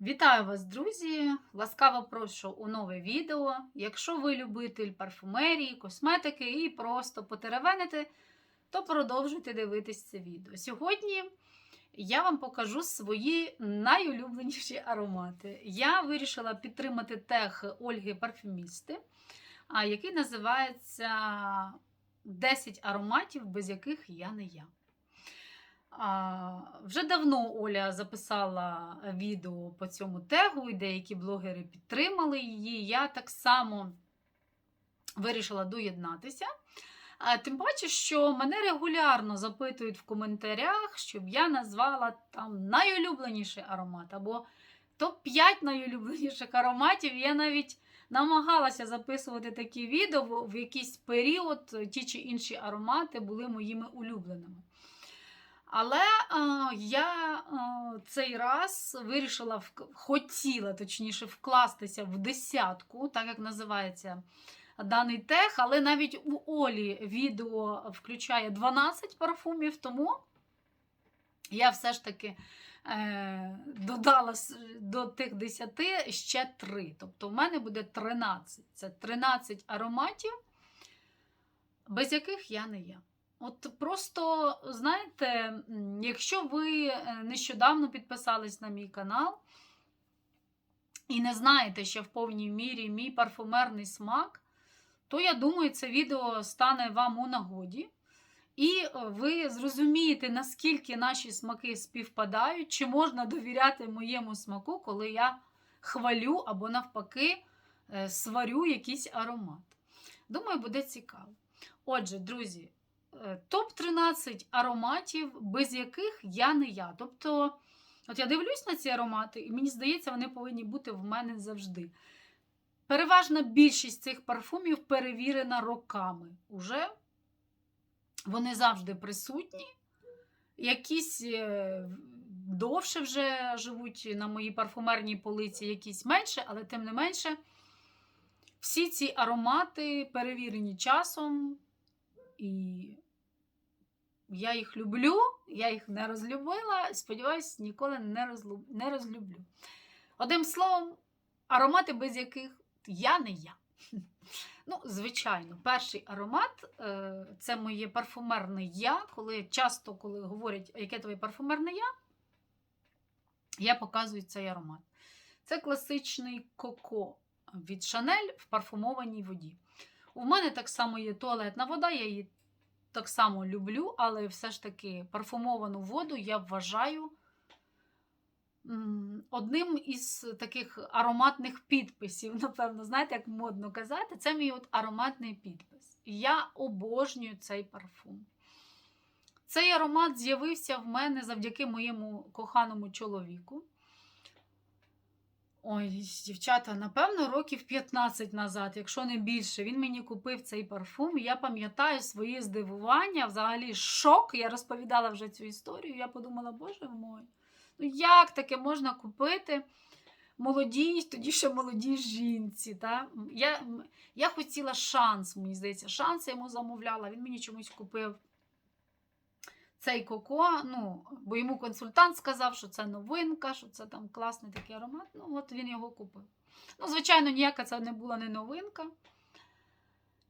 Вітаю вас, друзі! Ласкаво прошу у нове відео. Якщо ви любитель парфумерії, косметики і просто потеревенити, то продовжуйте дивитись це відео. Сьогодні я вам покажу свої найулюбленіші аромати. Я вирішила підтримати тех Ольги Парфюмісти, який називається 10 ароматів, без яких я не я. Вже давно Оля записала відео по цьому тегу, і деякі блогери підтримали її. Я так само вирішила доєднатися. Тим паче, що мене регулярно запитують в коментарях, щоб я назвала там найулюбленіший аромат або топ-5 найулюбленіших ароматів. Я навіть намагалася записувати такі відео в якийсь період ті чи інші аромати були моїми улюбленими. Але е, я е, цей раз вирішила, хотіла точніше вкластися в десятку, так як називається даний тех, але навіть у Олі відео включає 12 парфумів, тому я все ж таки е, додала до тих 10 ще 3. Тобто в мене буде 13. Це 13 ароматів, без яких я не я. От просто, знаєте, якщо ви е, нещодавно підписались на мій канал і не знаєте ще в повній мірі мій парфумерний смак, то я думаю, це відео стане вам у нагоді. І е, ви зрозумієте, наскільки наші смаки співпадають, чи можна довіряти моєму смаку, коли я хвалю або навпаки е, сварю якийсь аромат. Думаю, буде цікаво. Отже, друзі, топ-13 ароматів, без яких я не я. Тобто, от я дивлюсь на ці аромати, і мені здається, вони повинні бути в мене завжди. Переважна більшість цих парфумів перевірена роками. Уже вони завжди присутні. Якісь е, довше вже живуть на моїй парфумерній полиці, якісь менше, але тим не менше, всі ці аромати перевірені часом, і я їх люблю, я їх не розлюбила, сподіваюсь, ніколи не, розлю... не розлюблю. Одним словом, аромати, без яких я не я. Ну, звичайно, перший аромат е, це моє парфумерне я. Коли часто, коли говорять, яке твоє парфумерне я, я показую цей аромат. Це класичний коко від Шанель в парфумованій воді. У мене так само є туалетна вода, я її так само люблю, але все ж таки парфумовану воду я вважаю одним із таких ароматних підписів. Напевно, знаєте, як модно казати, це мій от ароматний підпис. Я обожнюю цей парфум. Цей аромат з'явився в мене завдяки моєму коханому чоловіку. Ой, дівчата, напевно, років 15 назад, якщо не більше, він мені купив цей парфум. Я пам'ятаю свої здивування, взагалі шок. Я розповідала вже цю історію. Я подумала, боже мой, ну як таке можна купити молодій, тоді ще молодій жінці? Та? Я, я хотіла шанс, мені здається, шанс я йому замовляла, він мені чомусь купив цей коко, ну, бо йому консультант сказав, що це новинка, що це там класний такий аромат. Ну, от він його купив. Ну, звичайно, ніяка це не була не новинка.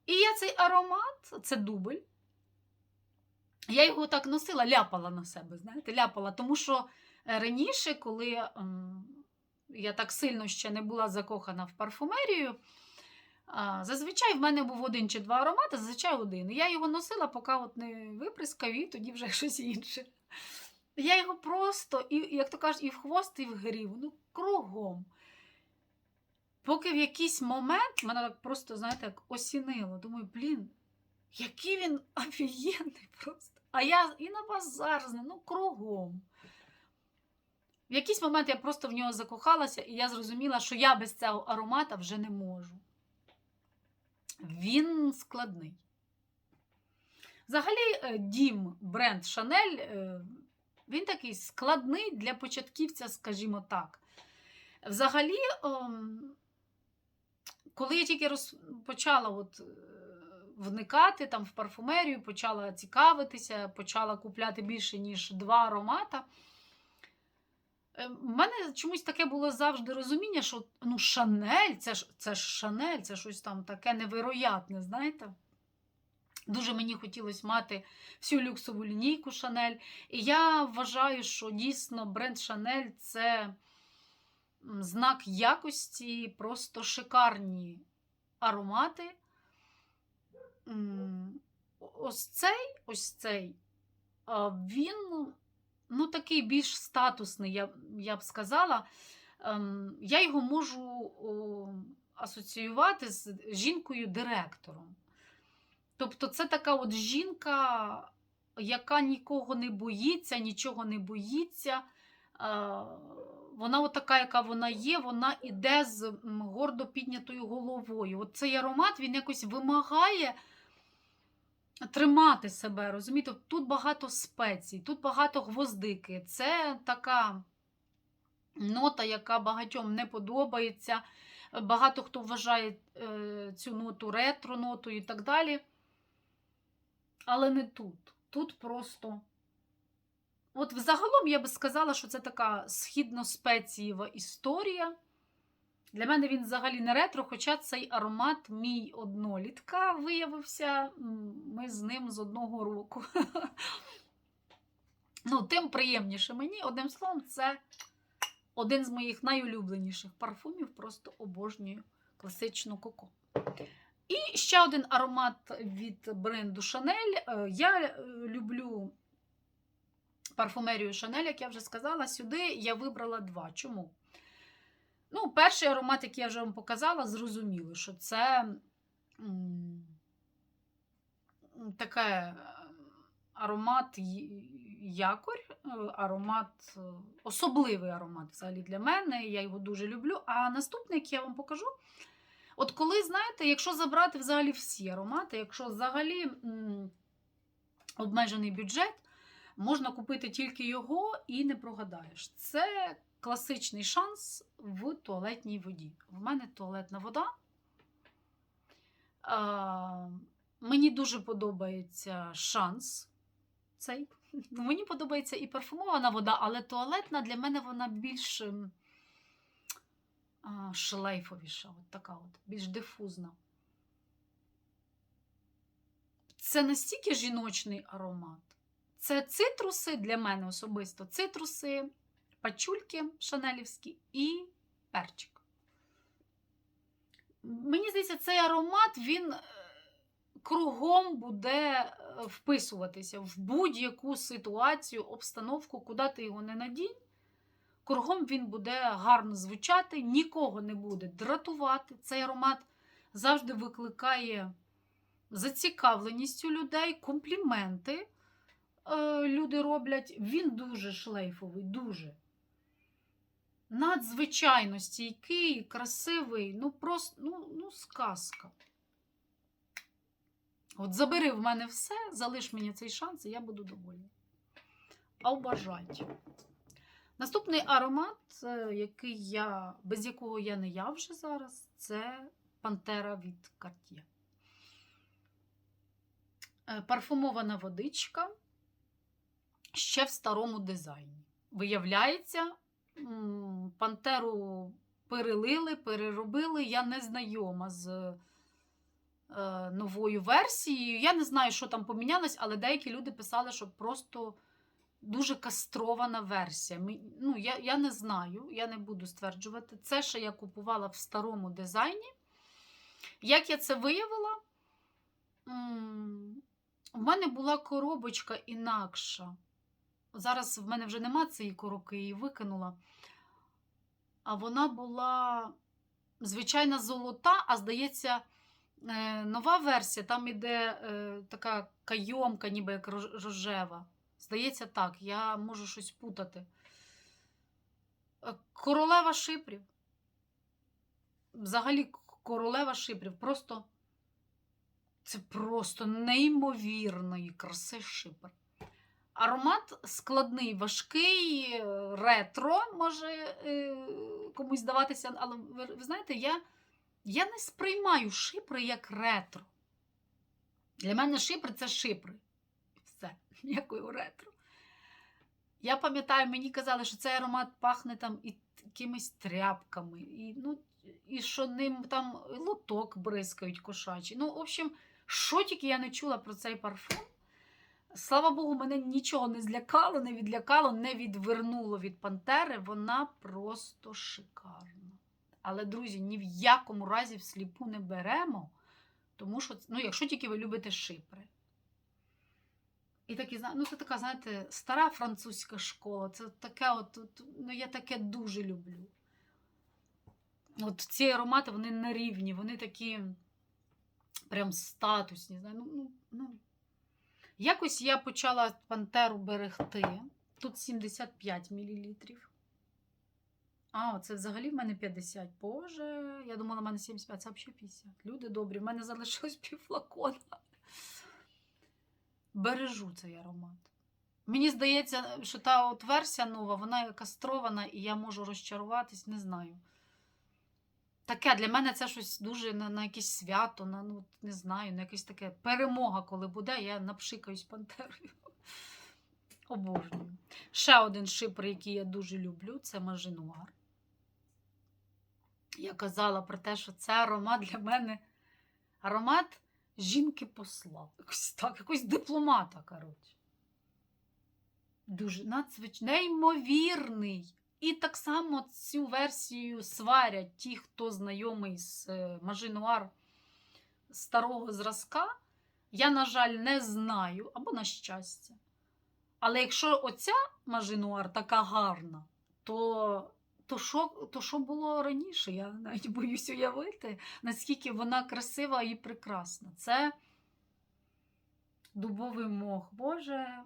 І я цей аромат, це дубль. Я його так носила, ляпала на себе, знаєте, ляпала. Тому що е, раніше, коли ем, я так сильно ще не була закохана в парфумерію, Зазвичай в мене був один чи два аромати, зазвичай один. Я його носила, поки от не виприскав, і тоді вже щось інше. Я його просто, і, як то кажуть, і в хвост, і в грів, ну, кругом. Поки в якийсь момент мене так просто, знаєте, як осінило. Думаю, блін, який він офігенний просто. А я і на базар, з ну, кругом. В якийсь момент я просто в нього закохалася, і я зрозуміла, що я без цього аромата вже не можу. Він складний. Взагалі, е, дім бренд Шанель, е, він такий складний для початківця, скажімо так. Взагалі, ем, коли я тільки почала от, е, вникати там в парфумерію, почала цікавитися, почала купляти більше, ніж два аромата. Е, Е, мене чомусь таке було завжди розуміння, що ну, Шанель, це ж, це ж Шанель, це щось там таке невероятне, знаєте? Дуже мені хотілося мати всю люксову лінійку Шанель. І я вважаю, що дійсно бренд Шанель це знак якості, просто шикарні аромати. Ось цей, ось цей, він ну, такий більш статусний, я, я б сказала. Ем, Я його можу асоціювати з жінкою-директором. Тобто, це така от жінка, яка нікого не боїться, нічого не боїться. Е, Вона от така, яка вона є, вона іде з гордо піднятою головою. От цей аромат він якось вимагає тримати себе, розумієте? Тут багато спецій, тут багато гвоздики. Це така нота, яка багатьом не подобається. Багато хто вважає е, цю ноту ретро-нотою і так далі. Але не тут. Тут просто. От взагалом я би сказала, що це така східно-спецієва історія. Для мене він взагалі не ретро, хоча цей аромат мій однолітка виявився. Ми з ним з одного року. Ну, тим приємніше мені. Одним словом, це один з моїх найулюбленіших парфумів. Просто обожнюю класичну коко. І ще один аромат від бренду. Е, Я е, люблю парфумерію Chanel, як я вже сказала. Сюди я вибрала два. Чому? Ну, перший аромат, який я вже вам показала, зрозуміло, що це таке е, аромат якорь, е, аромат, е, особливий аромат взагалі для мене. Я його дуже люблю. А наступний, який я вам покажу. От коли, знаєте, якщо забрати взагалі всі аромати, якщо взагалі обмежений бюджет, можна купити тільки його і не прогадаєш. Це класичний шанс в туалетній воді. В мене туалетна вода. Мені дуже подобається шанс цей. Ну, Мені подобається і парфумована вода, але туалетна для мене вона більш ем, шлейфовіша, от така от, більш дифузна. Це настільки жіночний аромат. Це цитруси для мене особисто. Цитруси, пачульки шанелівські і перчик. Мені здається, цей аромат він е, кругом буде е, вписуватися в будь-яку ситуацію, обстановку, куди ти його не надінь. Кругом він буде гарно звучати, нікого не буде дратувати. Цей аромат завжди викликає зацікавленість у людей, компліменти е, люди роблять. Він дуже шлейфовий, дуже. Надзвичайно стійкий, красивий, ну просто ну, ну, сказка. От забери в мене все, залиш мені цей шанс, і я буду довольна. А бажать. Наступний аромат, е, який я, без якого я не я вже зараз, це Пантера від Cartier. Е, Парфумована водичка ще в старому дизайні. Виявляється, пантеру перелили, переробили. Я не знайома з е, новою версією. Я не знаю, що там помінялось, але деякі люди писали, що просто дуже кастрована версія. Ну, я, я не знаю, я не буду стверджувати. Це ще я купувала в старому дизайні. Як я це виявила? У мене була коробочка інакша. Зараз в мене вже нема цієї коробки, я її викинула. А вона була звичайна золота, а здається, е, нова версія, там іде е, така кайомка, ніби як рожева. Здається, так, я можу щось путати. Е, Королева шипрів. Взагалі, королева шипрів. Просто це просто неймовірної краси шипр. Аромат складний, важкий, ретро може е, комусь здаватися, але ви, ви знаєте, я, я не сприймаю шипри як ретро. Для мене шипри це шипри. Все, ніякої ретро. Я пам'ятаю, мені казали, що цей аромат пахне там і якимись тряпками, і, ну, і що ним там лоток бризкають кошачі. Ну, в общем, що тільки я не чула про цей парфум. Слава Богу, мене нічого не злякало, не відлякало, не відвернуло від пантери. Вона просто шикарна. Але, друзі, ні в якому разі всліпу не беремо, тому що, ну, якщо тільки ви любите шипри. І такі, ну, це така, знаєте, стара французька школа. Це таке, от, ну, я таке дуже люблю. От ці аромати, вони на рівні, вони такі прям статусні. знаю, Ну, ну, ну. Якось я почала пантеру берегти. Тут 75 мл. А, це взагалі в мене 50. Боже, я думала, в мене 75, це взагалі 50. Люди добрі, в мене залишилось півфлакона. Бережу цей аромат. Мені здається, що та от версія нова, вона кастрована, і я можу розчаруватись, не знаю. Таке для мене це щось дуже на, на якесь свято, на, ну, не знаю, на якесь таке перемога, коли буде, я напшикаюсь пантерою. Обожнюю. Ще один шипр, який я дуже люблю, це Мажинуар. Я казала про те, що це аромат для мене аромат жінки-посла. Якось так, якось дипломата, коротше. Дуже надзвичайно неймовірний. І так само цю версію сварять ті, хто знайомий з е, Мажинуар старого зразка. Я, на жаль, не знаю, або на щастя. Але якщо оця Мажинуар така гарна, то, що, то що було раніше? Я навіть боюсь уявити, наскільки вона красива і прекрасна. Це дубовий мох. Боже,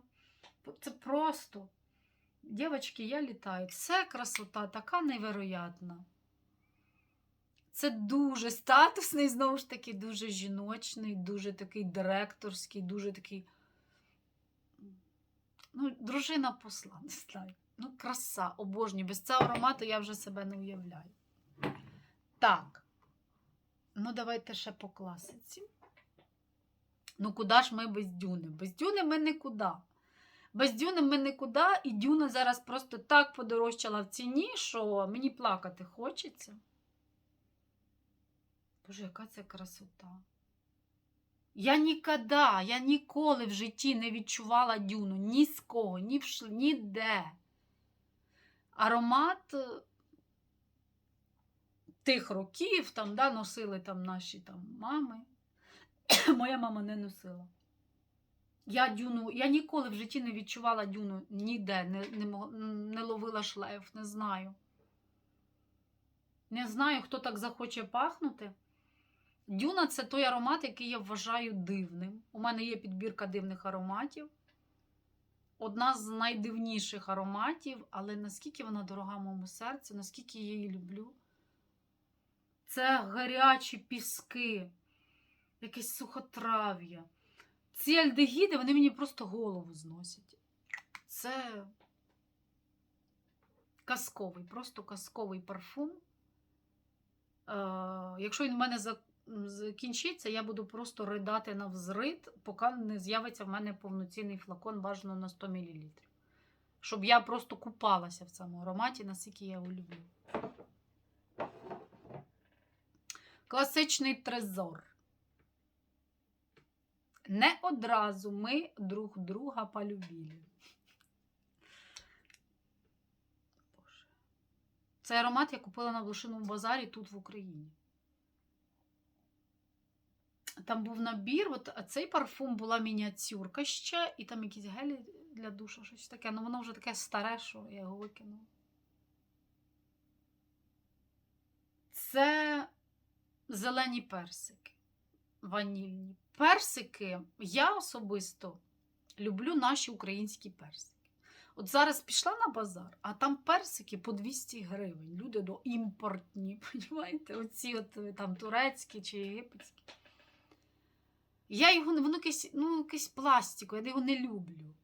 це просто. Дівчатки, я літаю. Це красота така невероятна. Це дуже статусний, знову ж таки, дуже жіночний, дуже такий директорський, дуже такий. Ну, дружина посла, не знаю. Ну, краса, обожнюю. Без цього аромату я вже себе не уявляю. Так. Ну, давайте ще по класиці. Ну, куди ж ми без дюни? Без дюни ми нікуди. Без дюни ми нікуди, і дюна зараз просто так подорожчала в ціні, що мені плакати хочеться. Боже, яка це красота. Я ніколи, я ніколи в житті не відчувала дюну ні з кого, ні в ш... ніде. Аромат е, тих років там, да, носили там наші там, мами. Моя мама не носила. Я дюну, я ніколи в житті не відчувала дюну ніде, не, не, не ловила шлейф, не знаю. Не знаю, хто так захоче пахнути. Дюна це той аромат, який я вважаю дивним. У мене є підбірка дивних ароматів. Одна з найдивніших ароматів, але наскільки вона дорога моєму серцю, наскільки я її люблю. Це гарячі піски, якесь сухотрав'я. Ці альдегіди, вони мені просто голову зносять. Це казковий, просто казковий парфум. Е, якщо він в мене закінчиться, я буду просто ридати на взрит, поки не з'явиться в мене повноцінний флакон, бажано на 100 мл. Щоб я просто купалася в цьому ароматі, наскільки я його люблю. Класичний трезор. Не одразу ми друг друга полюбили. Цей аромат я купила на блошиному базарі тут в Україні. Там був набір, от, цей парфум була мініатюрка ще, і там якісь гелі для душу, щось таке. Ну воно вже таке старе, що я його викинула. Це зелені персики, ванільні. Персики, я особисто люблю наші українські персики. От зараз пішла на базар, а там персики по 200 гривень. Люди до імпортні, розумієте? Оці от е, там турецькі чи єгипетські. Я його воно якесь, ну, якесь пластикове, я його не люблю.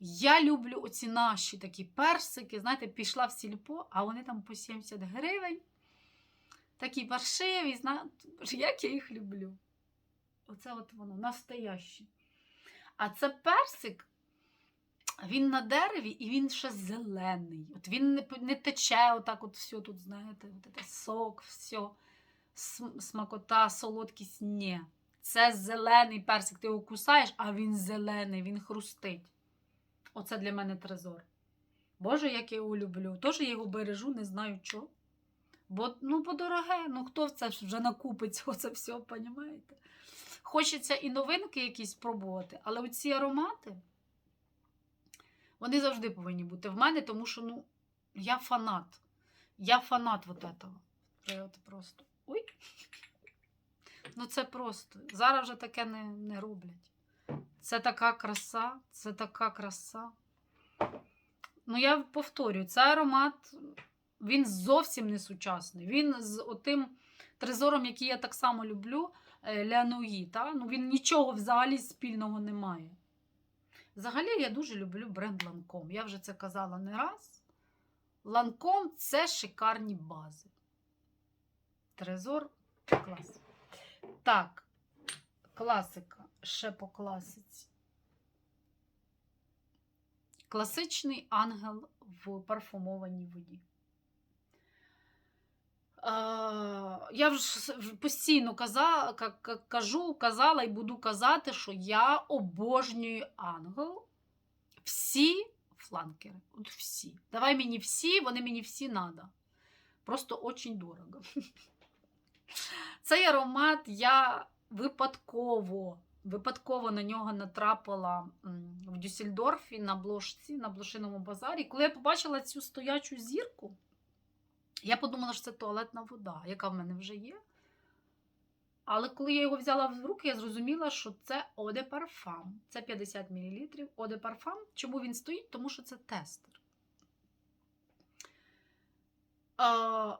Я люблю оці наші такі персики. Знаєте, пішла в сільпо, а вони там по 70 гривень. Такі паршиві, знаєте, як я їх люблю. Оце от воно, настояще. А це персик. він на дереві і він ще зелений. От він не, не тече, отак от все тут, знаєте, от це сок, все, смакота, солодкість. Ні. Це зелений персик. Ти його кусаєш, а він зелений, він хрустить. Оце для мене трезор. Боже, як я його люблю. Тож я його бережу, не знаю чого. Бо ну, подороге, ну хто в це вже накупить оце все, понімаєте? Хочеться і новинки якісь пробувати, але оці аромати, вони завжди повинні бути в мене, тому що ну, я фанат. Я фанат вот этого. Це от просто. Ой. Ну це просто. Зараз вже таке не, не роблять. Це така краса, це така краса. Ну, я повторюю, цей аромат, він зовсім не сучасний. Він з отим трезором, який я так само люблю, е, та? ну, він нічого взагалі спільного не має. Взагалі, я дуже люблю бренд Lancome. Я вже це казала не раз. Lancome – це шикарні бази. Трезор клас. Так, класика. Ще по класиці. Класичний ангел в парфумованій воді. Я вже постійно каза, ка- ка- кажу, казала і буду казати, що я обожнюю ангел. Всі фланкери. От всі. Давай мені всі, вони мені всі надо. Просто очень дорого. Цей аромат я випадково, випадково на нього натрапила в Дюссельдорфі на блошці, на блошиному базарі. Коли я побачила цю стоячу зірку, я подумала, що це туалетна вода, яка в мене вже є. Але коли я його взяла в руки, я зрозуміла, що це de Parfum. Це 50 мл de Parfum. Чому він стоїть? Тому що це тестер. А,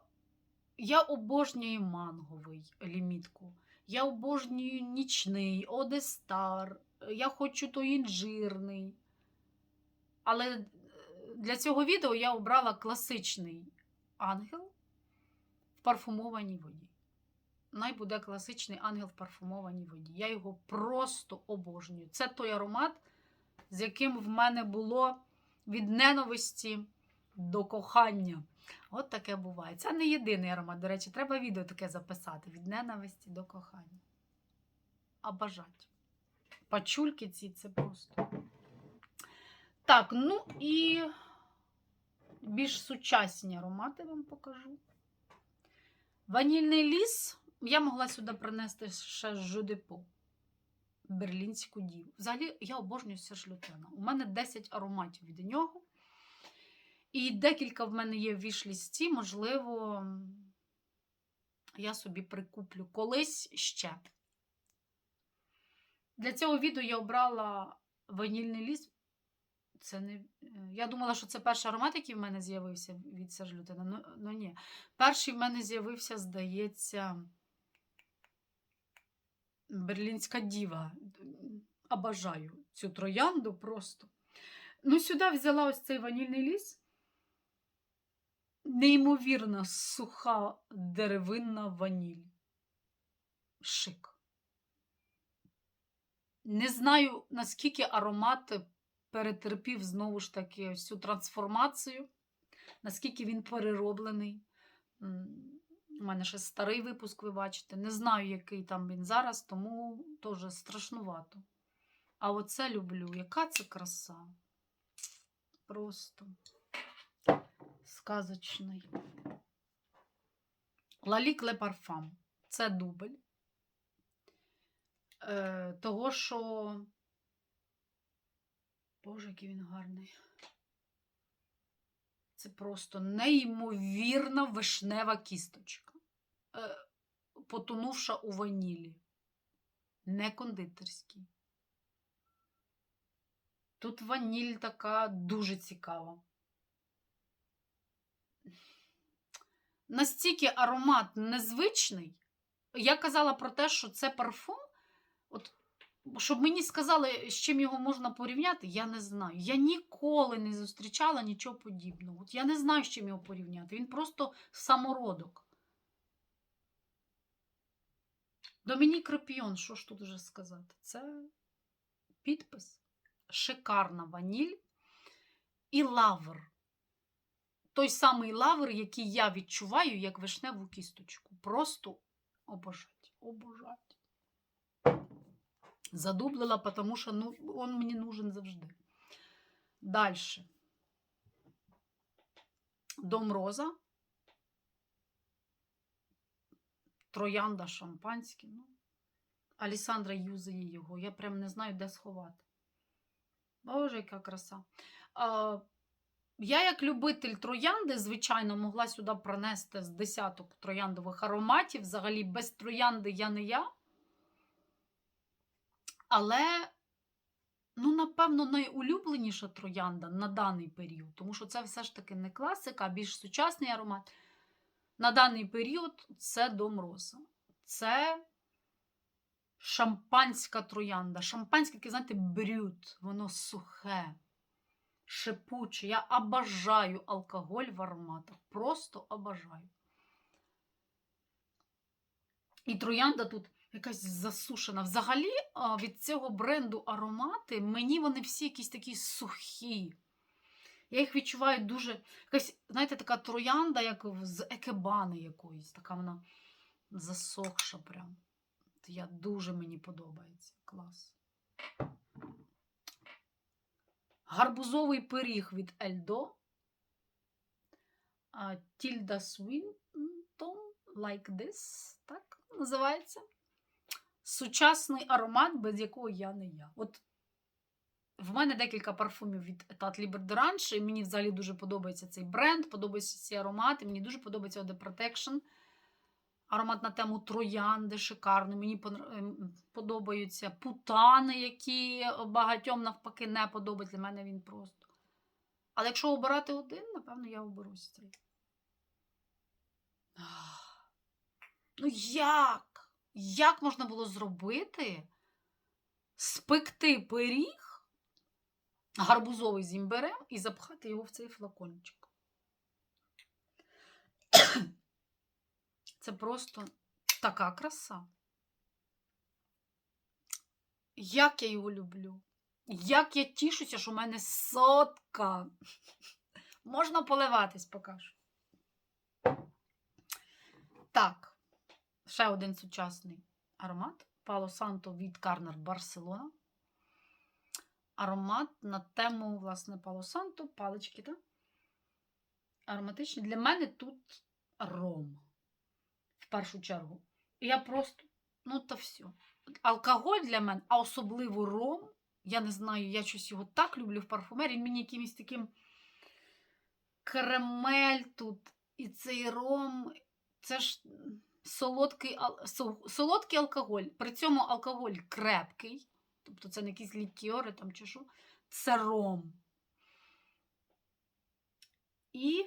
я обожнюю манговий лімітку. Я обожнюю нічний, Одестар. Я хочу той інжирний. Але для цього відео я обрала класичний ангел в парфумованій воді. Най буде класичний ангел в парфумованій воді. Я його просто обожнюю. Це той аромат, з яким в мене було від ненависті до кохання. От таке буває. Це не єдиний аромат. До речі, треба відео таке записати: від ненависті до кохання. А бажать. Пачульки ці це просто. Так, ну і більш сучасні аромати вам покажу. Ванільний ліс. Я могла сюди принести ще жудепу. Берлінську діву. Взагалі, я обожнюю Серж-Лютена. У мене 10 ароматів від нього. І декілька в мене є в вішлісті, можливо, я собі прикуплю колись ще. Для цього відео я обрала ванільний ліс. Це не... е, Я думала, що це перший аромат, який в мене з'явився від Сержлютина. Ну, ну ні. Перший в мене з'явився, здається, Берлінська діва. Обожаю цю троянду просто. Ну, сюди взяла ось цей ванільний ліс. Неймовірно суха деревинна ваніль. Шик. Не знаю, наскільки аромат перетерпів знову ж таки цю трансформацію, наскільки він перероблений. У мене ще старий випуск, ви бачите. Не знаю, який там він зараз, тому теж страшнувато. А оце люблю. Яка це краса? Просто сказочний. Лалік Ле Парфам. Це дубль. Е, того, що. Боже, який він гарний. Це просто неймовірна вишнева кісточка, е, потонувша у ванілі. Не кондитерський. Тут ваніль така дуже цікава. Настільки аромат незвичний. Я казала про те, що це парфум. От, щоб мені сказали, з чим його можна порівняти, я не знаю. Я ніколи не зустрічала нічого подібного. От я не знаю, з чим його порівняти. Він просто самородок. Домінік Репіон, що ж тут вже сказати? Це підпис. Шикарна ваніль. і лавр. Той самий лавр, який я відчуваю як вишневу кісточку. Просто обожать, обожать. Задублила, тому що ну, он мені нужен завжди. Дальше. Дом Роза. Троянда шампанське. Ну, Алісандра юзає його. Я прям не знаю, де сховати. Боже, яка краса. А, я, як любитель троянди, звичайно, могла сюди пронести з десяток трояндових ароматів. Взагалі, без троянди я не я. Але, ну, напевно, найулюбленіша троянда на даний період, тому що це все ж таки не класика, а більш сучасний аромат. На даний період це Дом Роса. Це шампанська троянда. Шампанське, таке, знаєте, брют, воно сухе, шипуче. Я обожаю алкоголь в ароматах. Просто обожаю. І троянда тут якась засушена. Взагалі, від цього бренду аромати, мені вони всі якісь такі сухі. Я їх відчуваю дуже. Якась, знаєте, така троянда, як з екебани якоїсь. Така вона засохша прям. Я дуже мені подобається. Клас. Гарбузовий пиріг від Ельдо. Тільда Свінтон, like this, так називається. Сучасний аромат, без якого я не я. От в мене декілька парфумів від Etat Libre d'Orange, і мені взагалі дуже подобається цей бренд, подобаються ці аромати. Мені дуже подобається de Protection. Аромат на тему троянди, шикарний. Мені ем, подобаються путани, які багатьом навпаки не подобаються. Для мене він просто. Але якщо обирати один, напевно, я оберусь цей. Ну як? Як можна було зробити? Спекти пиріг гарбузовий з імбирем і запхати його в цей флакончик. Це просто така краса. Як я його люблю. Як я тішуся, що в мене сотка. Можна поливатись поки що. Так, ще один сучасний аромат. Пало Санто від Карнер Барселона. Аромат на тему, власне, Пало Санто, палички, так? Ароматичні. Для мене тут ром. В першу чергу. І я просто, ну, та все. Алкоголь для мене, а особливо ром. Я не знаю, я щось його так люблю в парфумерії. Мені якимось таким карамель тут. І цей ром, це ж солодкий, солодкий алкоголь. При цьому алкоголь крепкий. Тобто це не якісь лікьори там чи що. Це ром. І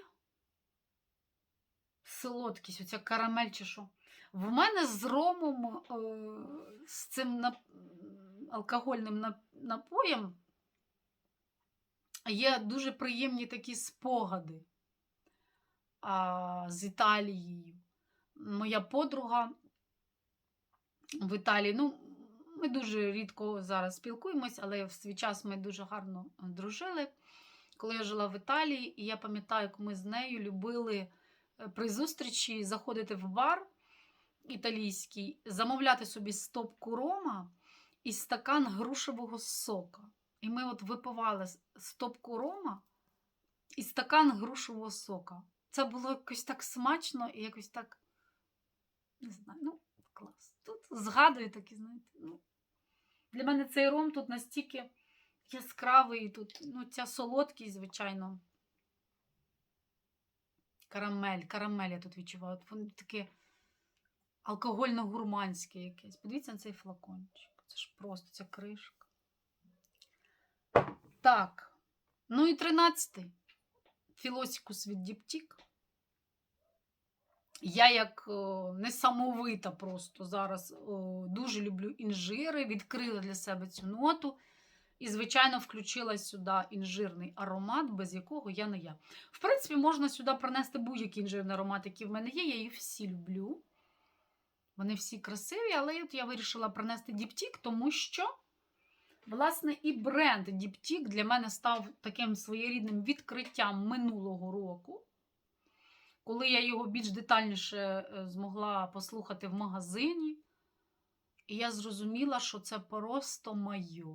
солодкість, оця карамель чи що. В мене з ромом, е, з цим алкогольним напоєм є дуже приємні такі спогади з Італією. Моя подруга в Італії, ну, ми дуже рідко зараз спілкуємось, але в свій час ми дуже гарно дружили. Коли я жила в Італії, і я пам'ятаю, як ми з нею любили е, при зустрічі заходити в бар італійський, замовляти собі стопку рома і стакан грушевого сока. І ми от випивали стопку рома і стакан грушевого сока. Це було якось так смачно і якось так, не знаю, ну, клас. Тут згадую такі, знаєте, ну, для мене цей ром тут настільки яскравий, тут, ну, ця солодкість, звичайно. Карамель, карамель я тут відчуваю. Воно таке алкогольно-гурманське якесь. Подивіться на цей флакончик. Це ж просто ця кришка. Так. Ну і тринадцятий. Філосікус від Діптік. Я як несамовита просто зараз дуже люблю інжири, відкрила для себе цю ноту. І, звичайно, включила сюди інжирний аромат, без якого я не я. В принципі, можна сюди принести будь-який інжирний аромат, який в мене є. Я їх всі люблю. Вони всі красиві, але от я вирішила принести діптік, тому що Власне, і бренд Діптік для мене став таким своєрідним відкриттям минулого року, коли я його більш детальніше е, змогла послухати в магазині, і я зрозуміла, що це просто моє.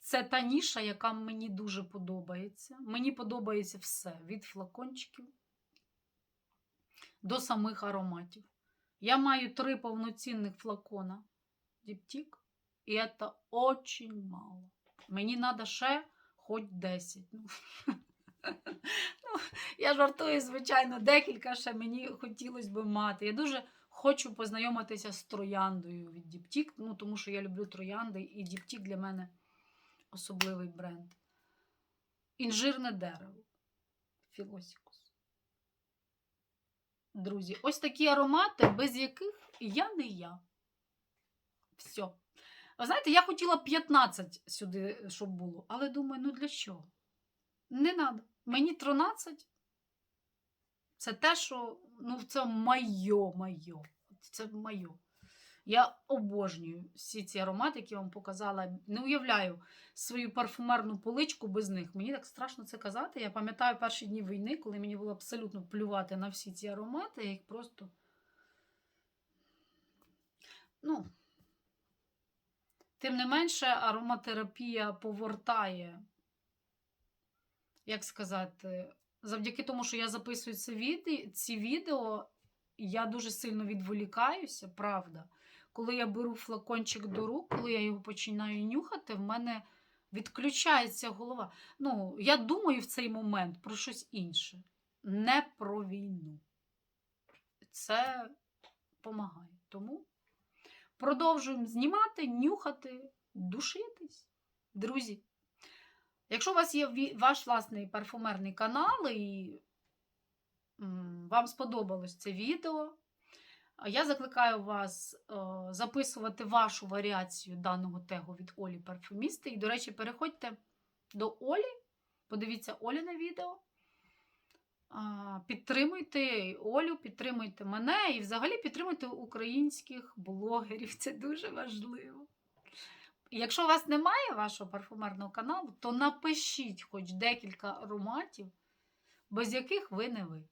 Це та ніша, яка мені дуже подобається. Мені подобається все від флакончиків до самих ароматів. Я маю три повноцінних флакона Діптік, і це очень мало. Мені треба ще хоч 10. Ну, ну, я жартую, звичайно, декілька ще мені хотілося б мати. Я дуже хочу познайомитися з трояндою від Діптік, ну, тому що я люблю троянди, і Діптік для мене особливий бренд. Інжирне дерево. Філосікус. Друзі, ось такі аромати, без яких я не я. Все. Ви знаєте, я хотіла 15 сюди, щоб було, але думаю, ну для чого? Не треба. Мені 13. Це те, що ну, це моє. Це моє. Я обожнюю всі ці аромати, які я вам показала. Не уявляю свою парфумерну поличку без них. Мені так страшно це казати. Я пам'ятаю перші дні війни, коли мені було абсолютно плювати на всі ці аромати, я їх просто. Ну, тим не менше, ароматерапія повертає, як сказати, завдяки тому, що я записую ці відео, я дуже сильно відволікаюся, правда. Коли я беру флакончик до рук, коли я його починаю нюхати, в мене відключається голова. Ну, я думаю в цей момент про щось інше, не про війну. Це допомагає. Тому продовжуємо знімати, нюхати, душитись. Друзі, якщо у вас є ваш власний парфумерний канал і вам сподобалось це відео, я закликаю вас е, записувати вашу варіацію даного тегу від Олі Парфумісти. І, до речі, переходьте до Олі, подивіться Оліне відео. Підтримуйте Олю, підтримуйте мене і взагалі підтримуйте українських блогерів. Це дуже важливо. Якщо у вас немає вашого парфумерного каналу, то напишіть хоч декілька ароматів, без яких ви не ви.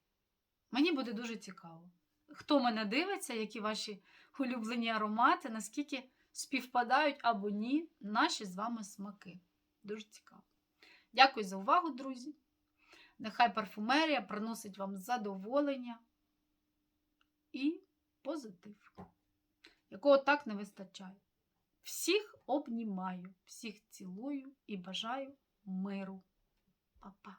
Мені буде дуже цікаво. Хто мене дивиться, які ваші улюблені аромати, наскільки співпадають або ні наші з вами смаки. Дуже цікаво. Дякую за увагу, друзі. Нехай парфумерія приносить вам задоволення і позитив, якого так не вистачає. Всіх обнімаю, всіх цілую і бажаю миру. Па-па!